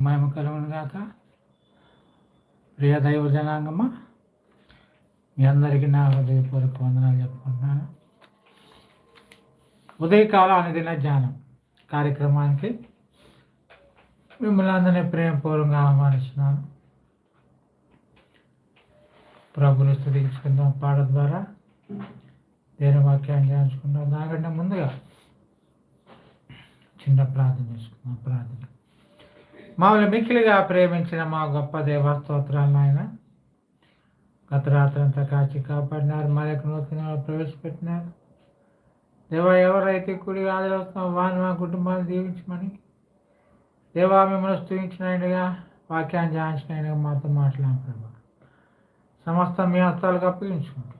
మహిమ కలుగునుగాక ప్రియ దైవ జనాంగమ్మ మీ అందరికీ నా హృదయపూర్వక వందనాలు చెప్పుకుంటున్నాను. ఉదయకాల అనుదిన ధ్యానం కార్యక్రమానికి మిమ్మల్ని అందరినీ ప్రేమపూర్వకంగా ఆహ్వానిస్తున్నాను. ప్రభులు స్థుతించుకుందాం పాట ద్వారా దేని వాక్యాన్ని ధ్యానించుకుందాం. దానికంటే ముందుగా చిన్న ప్రార్థన చేసుకుందాం. ప్రార్థన. మమ్మల్ని మిక్కిలిగా ప్రేమించిన మా గొప్ప దేవ స్తోత్రాలు ఆయన. గత రాత్రి అంతా కాచి కాపాడినారు మా నూతన ప్రవేశపెట్టినారు. దేవా ఎవరైతే కుడి ఆదరవుతున్నామో వారిని మా కుటుంబాన్ని దీవించమని. దేవా మిమ్మల్ని స్థుతించినట్టుగా వాక్యాన్ని ధ్యానించినట్టుగా మాతో మాట్లాడాం సమస్త మీ హస్తాలకు అప్పగించుకుంటాం.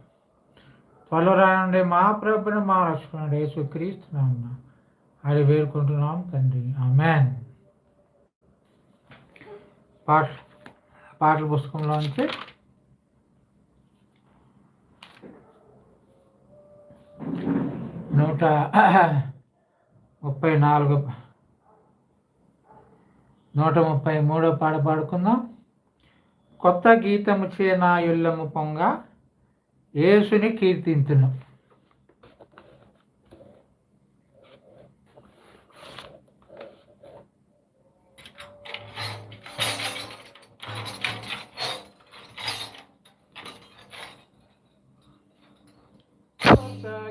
త్వరలో రానుండే మా ప్రభుని మా రక్షకుడు యేసు క్రీస్తున్నాం అది వేడుకుంటున్నాం తండ్రి. ఆమెన్. పాట పాటల పుస్తకంలోంచి నూట ముప్పై నాలుగు నూట ముప్పై మూడో పాట పాడుకుందాం. కొత్త గీతము చే నా ఇల్లము పొంగ యేసుని కీర్తించును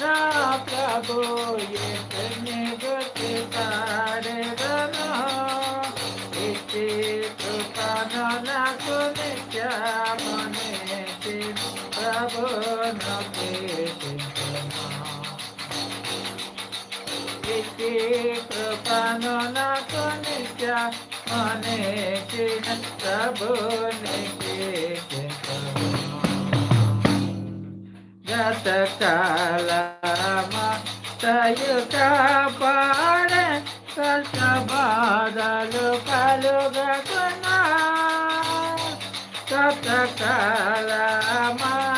నా ప్రభు యేసుని గొప్ప పాడేదనా ఇతి కృపను నాకు నిత్యమనే ప్రభు నకే ఇతి కృపను నాకు నిత్య మనేచిన ప్రభు గత కాలమా తయుక పాడ కష్ట బాధలు కలుగకున్నా. గత కాలమా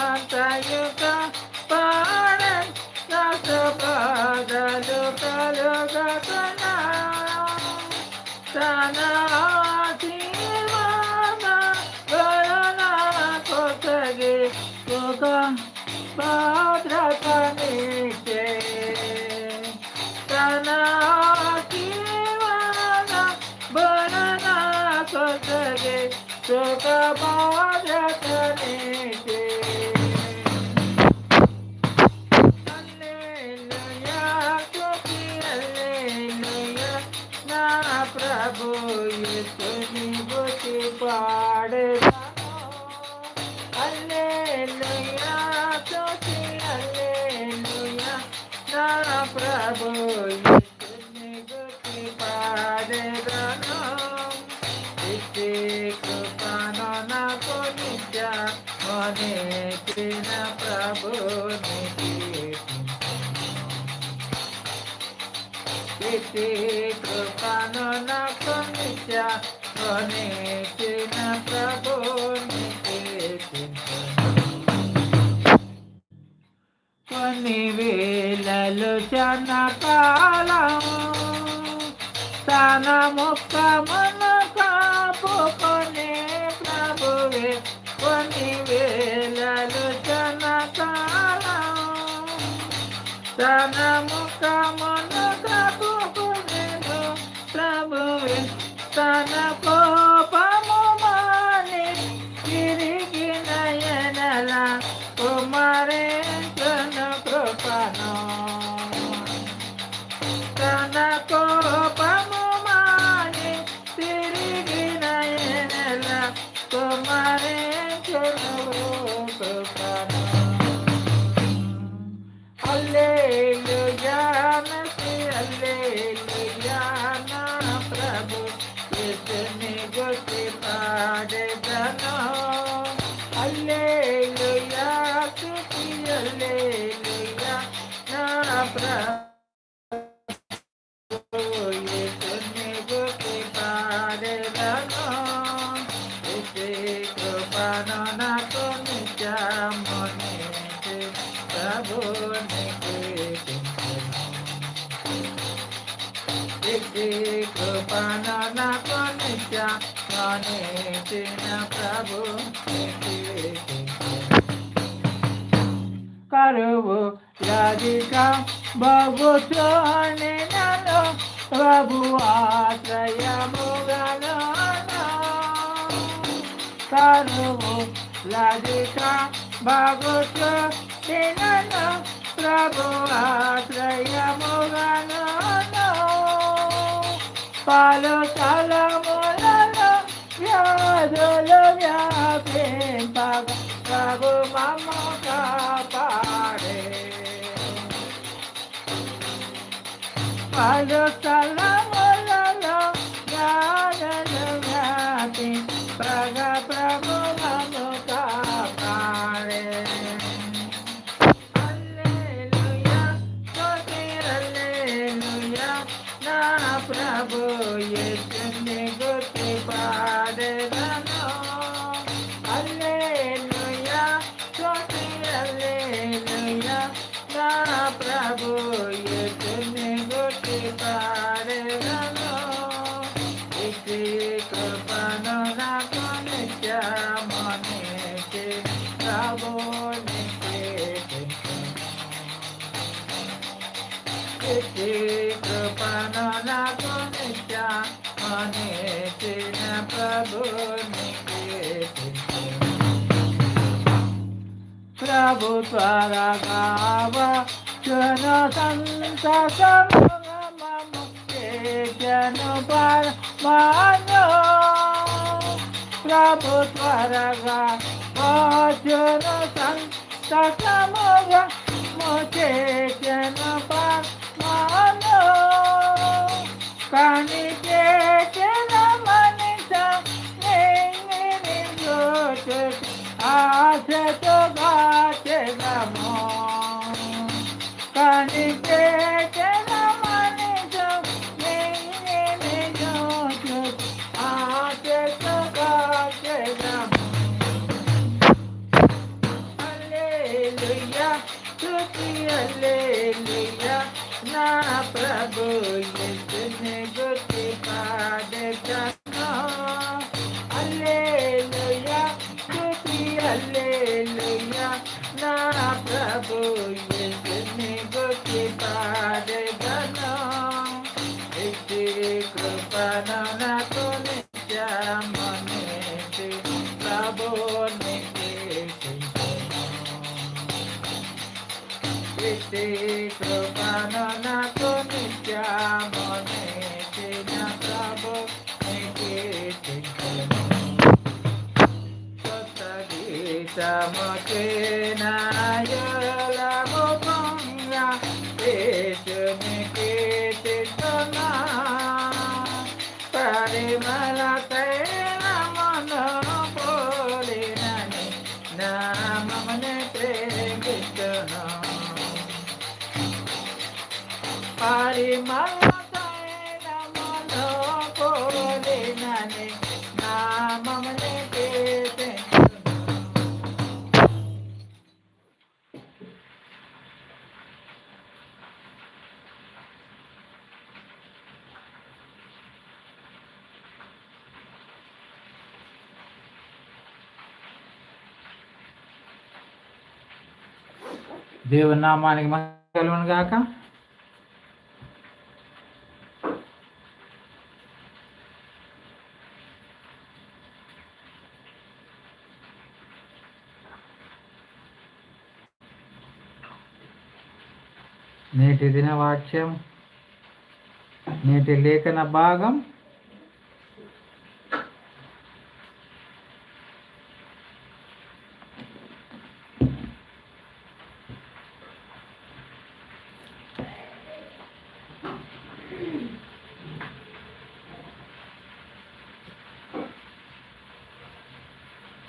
కృపను నాకు నిత్య మనేకిన ప్రభుని కొన్ని వేళలు చనకాలం తన కాపు కాపుకొనే ప్రభువే. కొన్ని వేలలు చన కాలం తన ముక్క తన প্রভু করব রাধিকা বাবু চলে নালো প্রভু আশ্রয় মোগাল করব রাধিকা বাবু চলে নালো প্রভু আশ্রয় মোগাল পালো সালামল ప్రభు మమ్మ కాపాడే పాలు తలములలో వ్యాధులు వ్యాపింపగ ప్రభు మమ్మ కాపాడే ప్రభు యేసుని ಪ್ರಭು ತ್ವರ ಗಾವ ಜನ ಸಂತ ಸರ್ವಮ ಮುಖ್ಯ ಜನ ಪರ ಮಾನ ಪ್ರಭು ತ್ವರ ಗಾವ ಜನ ಸಂತ ಸಮಗ ಮುಖ್ಯ ಜನ ಪರ కానీ కృపను నాకు నిత్యమనేసి ప్రభునికి దేవుని నామానికి మహిమ గాక నేటి దిన వాక్యం నేటి లేఖన భాగం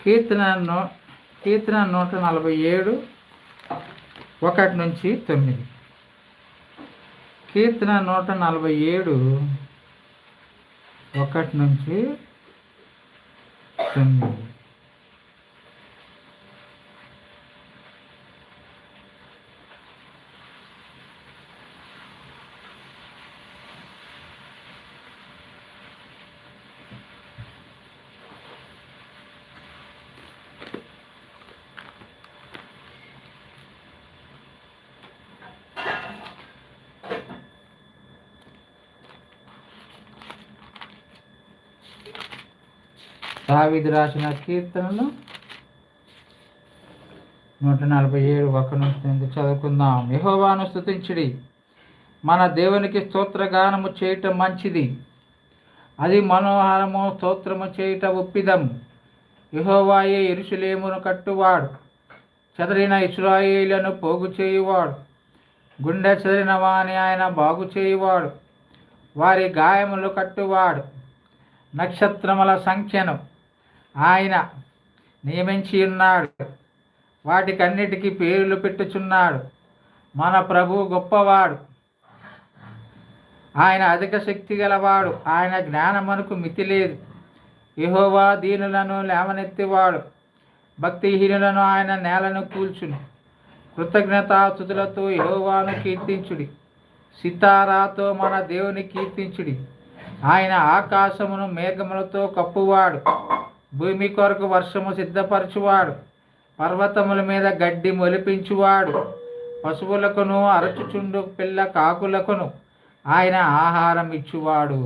కీర్తన నో కీర్తన నూట నలభై ఏడు ఒకటి నుంచి తొమ్మిది. కీర్తన నూట నలభై ఏడు ఒకటి నుంచి తొమ్మిది. దావిది రాసిన కీర్తనలు నూట నలభై ఏడు ఒక నుంచి చదువుకుందాం. యహోవాను స్థుతించిడి మన దేవునికి స్తోత్రగానము చేయటం మంచిది. అది మనోహరము స్తోత్రము చేయట ఒప్పిదం. యహోవాయే ఇరుషులేమును కట్టువాడు. చెదరిన ఇస్రాయేలను పోగు చేయువాడు. గుండె చెదిరిన వాని ఆయన బాగు చేయువాడు. వారి గాయములు కట్టువాడు. నక్షత్రముల సంఖ్యను ఆయన నియమించి ఉన్నాడు. వాటికన్నిటికీ పేర్లు పెట్టుచున్నాడు. మన ప్రభు గొప్పవాడు. ఆయన అధిక శక్తి గలవాడు. ఆయన జ్ఞానమునకు మితి లేదు. యహోవా దీనులను లేవనెత్తివాడు. భక్తిహీనులను ఆయన నేలను కూల్చును. కృతజ్ఞతాతుతులతో యహోవాను కీర్తించుడి. సితారాతో మన దేవుని కీర్తించుడి. ఆయన ఆకాశమును మేఘములతో కప్పువాడు. భూమి కొరకు వర్షము సిద్ధపరచువాడు పర్వతముల మీద గడ్డి మొలిపించువాడు. పశువులకును అరచుచుండు పిల్ల కాకులకును ఆయన ఆహారం ఇచ్చువాడు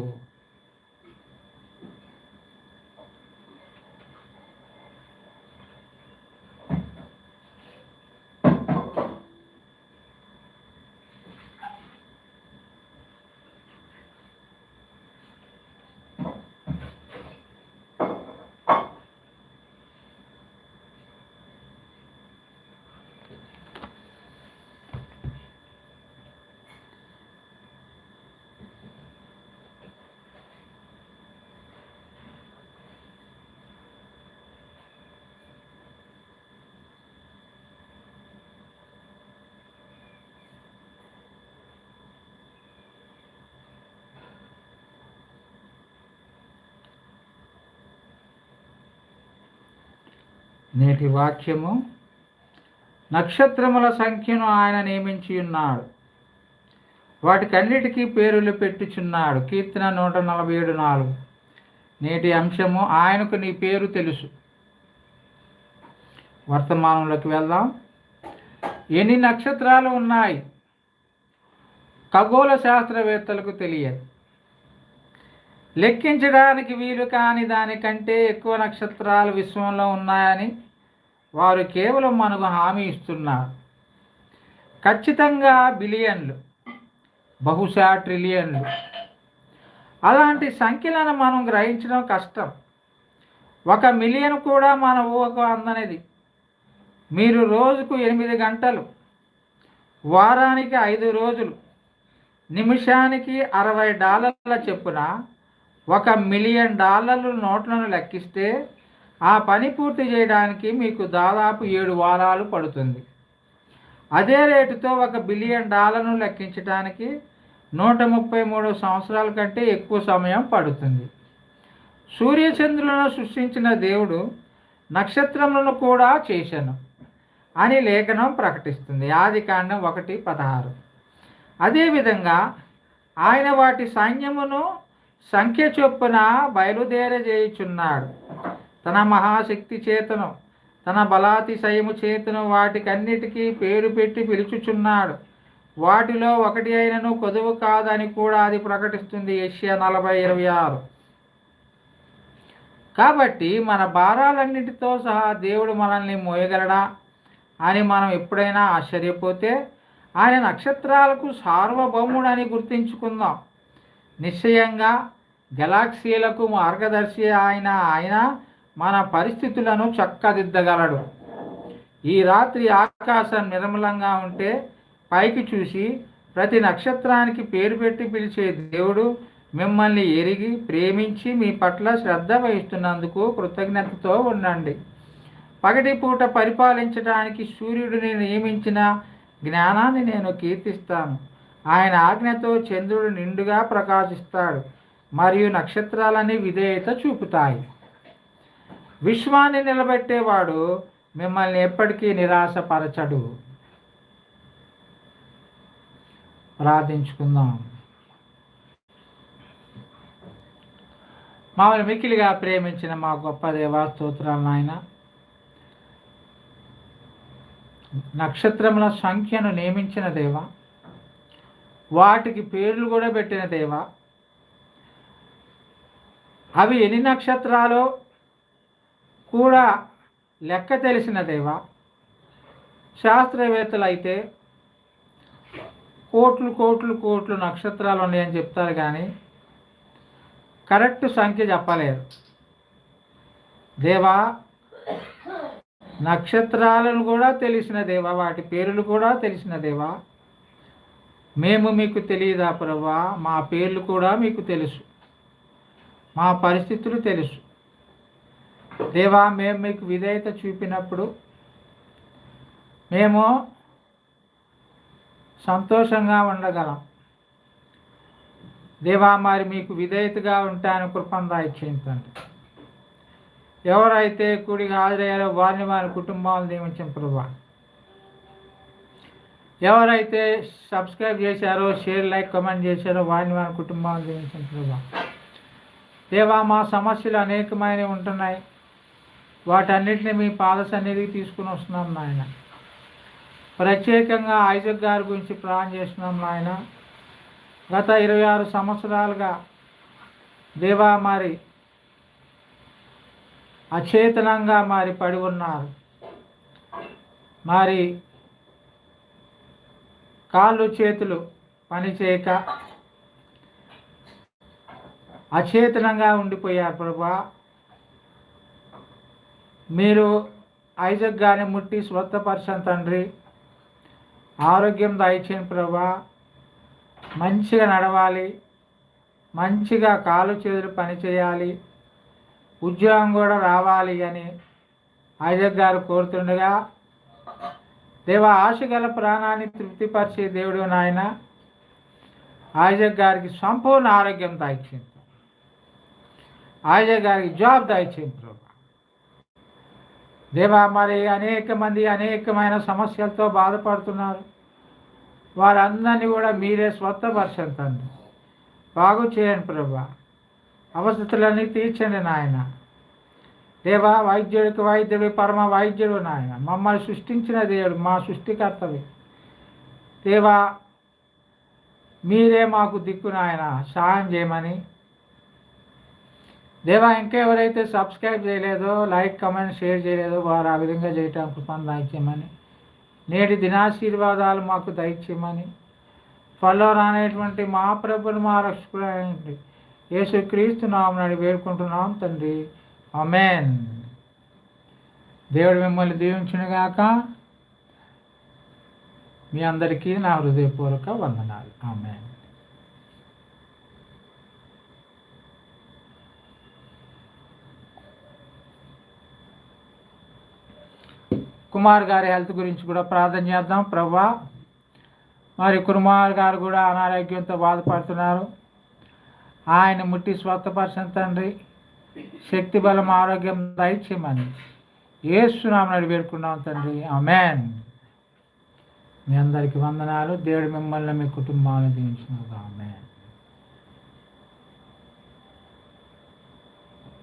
నేటి వాక్యము. నక్షత్రముల సంఖ్యను ఆయన నియమించి ఉన్నాడు. వాటికన్నిటికీ పేరులు పెట్టుచున్నాడు. కీర్తన నూట నలభై ఏడు నాలుగు. నేటి అంశము ఆయనకు నీ పేరు తెలుసు. వర్తమానంలోకి వెళ్దాం. ఎన్ని నక్షత్రాలు ఉన్నాయి? ఖగోళ శాస్త్రవేత్తలకు తెలియదు. లెక్కించడానికి వీలు కాని దానికంటే ఎక్కువ నక్షత్రాలు విశ్వంలో ఉన్నాయని వారు కేవలం మనకు హామీ ఇస్తున్నారు. ఖచ్చితంగా బిలియన్లు బహుశా ట్రిలియన్లు. అలాంటి సంఖ్యలను మనం గ్రహించడం కష్టం. ఒక మిలియన్ కూడా మన ఊహకు అందనిది. మీరు రోజుకు ఎనిమిది గంటలు వారానికి ఐదు రోజులు నిమిషానికి అరవై డాలర్ల చెప్పున ఒక మిలియన్ డాలర్లు నోట్లను లెక్కిస్తే ఆ పని పూర్తి చేయడానికి మీకు దాదాపు ఏడు వారాలు పడుతుంది. అదే రేటుతో ఒక బిలియన్ డాలర్ను లెక్కించడానికి నూట ముప్పై మూడు సంవత్సరాల కంటే ఎక్కువ సమయం పడుతుంది. సూర్యచంద్రులను సృష్టించిన దేవుడు నక్షత్రములను కూడా చేశాను అని లేఖనం ప్రకటిస్తుంది. ఆది కాండం ఒకటి పదహారు. అదేవిధంగా ఆయన వాటి సైన్యమును సంఖ్య చొప్పున బయలుదేరజేయుచున్నాడు. తన మహాశక్తి చేతను తన బలాతిశయము చేతను వాటికన్నిటికీ పేరు పెట్టి పిలుచుచున్నాడు. వాటిలో ఒకటి అయినను కొదువు కాదని కూడా అది ప్రకటిస్తుంది. ఏషియా నలభై ఇరవై ఆరు. కాబట్టి మన భారాలన్నిటితో సహా దేవుడు మనల్ని మోయగలడా అని మనం ఎప్పుడైనా ఆశ్చర్యపోతే ఆయన నక్షత్రాలకు సార్వభౌముడని గుర్తించుకుందాం. నిశ్చయంగా గెలాక్సీలకు మార్గదర్శి ఆయన ఆయన మన పరిస్థితులను చక్కదిద్దగలడు. ఈ రాత్రి ఆకాశం నిర్మలంగా ఉంటే పైకి చూసి ప్రతి నక్షత్రానికి పేరు పెట్టి పిలిచే దేవుడు మిమ్మల్ని ఎరిగి ప్రేమించి మీ పట్ల శ్రద్ధ వహిస్తున్నందుకు కృతజ్ఞతతో ఉండండి. పగటి పూట పరిపాలించడానికి సూర్యుడిని నియమించిన జ్ఞానాన్ని నేను కీర్తిస్తాను. ఆయన ఆజ్ఞతో చంద్రుడు నిండుగా ప్రకాశిస్తాడు మరియు నక్షత్రాలని విధేయత చూపుతాయి. విశ్వాన్ని నిలబెట్టేవాడు మిమ్మల్ని ఎప్పటికీ నిరాశపరచడు. ప్రార్థించుకుందాం. మామూలు మిక్కిలిగా ప్రేమించిన మా గొప్ప దేవా స్తోత్రాలు నాయన. నక్షత్రముల సంఖ్యను నియమించిన దేవ. వాటికి పేర్లు కూడా పెట్టిన దేవ. అవి ఎన్ని నక్షత్రాలు కూడా లెక్క తెలిసిన దేవ. శాస్త్రవేత్తలు అయితే కోట్లు కోట్లు కోట్లు నక్షత్రాలు ఉన్నాయని చెప్తారు కానీ కరెక్ట్ సంఖ్య చెప్పలేరు. దేవా నక్షత్రాలను కూడా తెలిసిన దేవా వాటి పేర్లు కూడా తెలిసిన దేవా. మేము మీకు తెలియదా ప్రభా? మా పేర్లు కూడా మీకు తెలుసు. మా పరిస్థితులు తెలుసు. దేవా మేము మీకు విధేయత చూపినప్పుడు మేము సంతోషంగా ఉండగలం. దేవా మరి మీకు విధేయతగా ఉంటాను కృపందా ఇచ్చేయండి ఎవరైతే కూడిగా హాజరయ్యారో వారిని వారి కుటుంబాలను నియమించిన ప్రభా. ఎవరైతే సబ్స్క్రైబ్ చేశారో షేర్ లైక్ కమెంట్ చేశారో వారిని వారి కుటుంబాలు దీవించిన ప్రభా. దేవా మా సమస్యలు అనేకమైనవి ఉంటున్నాయి. వాటన్నిటిని మీ పాద సన్నిధికి తీసుకుని వస్తున్నాం నాయన. ప్రత్యేకంగా ఐజక్ గారి గురించి ప్లాన్ చేస్తున్నాం నాయన. గత ఇరవై ఆరు సంవత్సరాలుగా దేవా మరి అచేతనంగా మరి పడి ఉన్నారు. మరి కాళ్ళు చేతులు పనిచేయక అచేతనంగా ఉండిపోయారు ప్రభా. మీరు ఐజక్ గాని ముట్టి స్వస్థపరచం తండ్రి. ఆరోగ్యం దయచేయండి ప్రభా. మంచిగా నడవాలి. మంచిగా కాలు చేతులు పనిచేయాలి ఉద్యోగం కూడా రావాలి అని ఐజక్ గారు కోరుతుండగా దేవ ఆశ గల ప్రాణాన్ని తృప్తిపరిచే దేవుడు నాయన ఆయజక్ గారికి సంపూర్ణ ఆరోగ్యం దాయిచ్చింది. ఆయజక్ గారికి జాబ్ దాయిచ్చింది ప్రభా. దేవా మరి అనేక మంది అనేకమైన సమస్యలతో బాధపడుతున్నారు. వారందరినీ కూడా మీరే స్వస్థపరచండి. బాగు చేయండి ప్రభా. అవసరతులన్నీ తీర్చండి నాయన. దేవా వైద్యుడికి వైద్యుడు పరమ వైద్యుడు నాయన. మమ్మల్ని సృష్టించిన దేవుడు మా సృష్టికర్తవి. దేవా మీరే మాకు దిక్కు నాయన సహాయం చేయమని. దేవా ఇంకెవరైతే సబ్స్క్రైబ్ చేయలేదో లైక్ కమెంట్ షేర్ చేయలేదో వారు ఆ విధంగా చేయటం పని దయచేయమని. నేటి దినాశీర్వాదాలు మాకు దయచేయమని. త్వరలో రానేటువంటి మా ప్రభుని మా రక్షకుడు యేసుక్రీస్తు నామని వేడుకుంటున్నాం తండ్రి. అమెన్ దేవుడు మిమ్మల్ని దీవించునుగాక. మీ అందరికీ నా హృదయపూర్వక వందనాలు. ఆమెన్. కుమార్ గారి హెల్త్ గురించి కూడా ప్రార్థన చేద్దాం. ప్రభా మరి కుమార్ గారు కూడా అనారోగ్యంతో బాధపడుతున్నారు. ఆయన ముట్టి స్వస్థపరచం తండ్రి. శక్తి బలం ఆరోగ్యం దయచేయమని ఏసునామని వేడుకున్నాం తండ్రి. అమెన్ మీ అందరికి వందనాలు. దేవుడు మిమ్మల్ని మీ కుటుంబాలను దీవించిన ఆమెన్.